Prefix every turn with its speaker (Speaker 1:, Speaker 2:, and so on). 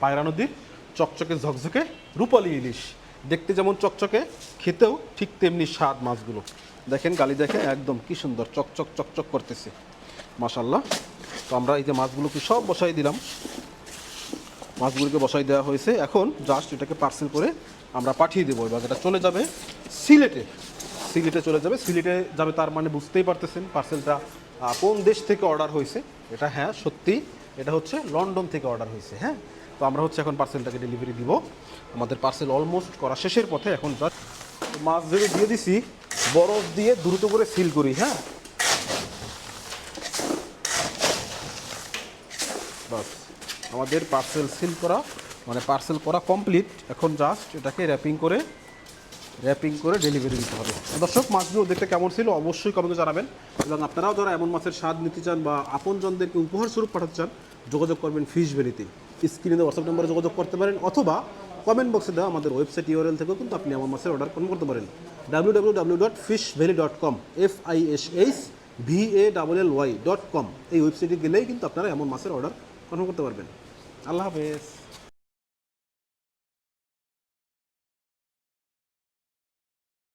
Speaker 1: পায়রা নদীর চকচকে ঝকঝকে রূপালী ইলিশ। দেখতে যেমন চকচকে, খেতেও ঠিক তেমনি স্বাদ মাছগুলো। দেখেন, গালি দেখেন, একদম কি সুন্দর, চকচক চকচক করতেছে। মাশাল্লাহ তো আমরা এই যে মাছগুলোকে সব বসাই দিলাম। মাছগুলোকে বসাই দেওয়া হয়েছে। এখন জাস্ট এটাকে পার্সেল করে আমরা পাঠিয়ে দেবো। এবার এটা চলে যাবে সিলেটে। সিলেটে চলে যাবে। সিলেটে যাবে তার মানে বুঝতেই পারতেছেন পার্সেলটা কোন দেশ থেকে অর্ডার হয়েছে। এটা হ্যাঁ সত্যি, এটা হচ্ছে লন্ডন থেকে অর্ডার হয়েছে। হ্যাঁ? তো আমরা হচ্ছে এখন পার্সেলটাকে ডেলিভারি দিব। আমাদের পার্সেল অলমোস্ট করা শেষের পথে এখন জাস্ট মাছ ধরে দিয়ে দিছি, বরফ দিয়ে দ্রুত করে সিল করি হ্যাঁ? বাস, আমাদের পার্সেল সিল করা মানে পার্সেল করা কমপ্লিট এখন জাস্ট এটাকে র্যাপিং করে র্যাপিং করে ডেলিভারি দিতে হবে। দর্শক, মাছগুলো দেখতে কেমন ছিল অবশ্যই কমেন্টে জানাবেন। এবং আপনারাও যারা এমন মাছের স্বাদ নিতে চান বা আপনজনদেরকে উপহার স্বরূপ পাঠাতে চান, যোগাযোগ করবেন ফিশ ভ্যালিতে স্ক্রিনে হোয়াটসঅ্যাপ নম্বরে যোগাযোগ করতে পারেন অথবা কমেন্ট বক্সে দেওয়া আমাদের ওয়েবসাইট ইউআরএল থেকেও কিন্তু আপনি আমার মাছের অর্ডার কনফার্ম করতে পারেন। W W W dot fish valley dot com F I S H V A double L Y dot com এই ওয়েবসাইটে গেলেই কিন্তু আপনারা এমন মাছের অর্ডার কনফার্ম করতে পারবেন। আল্লাহ হাফেজ।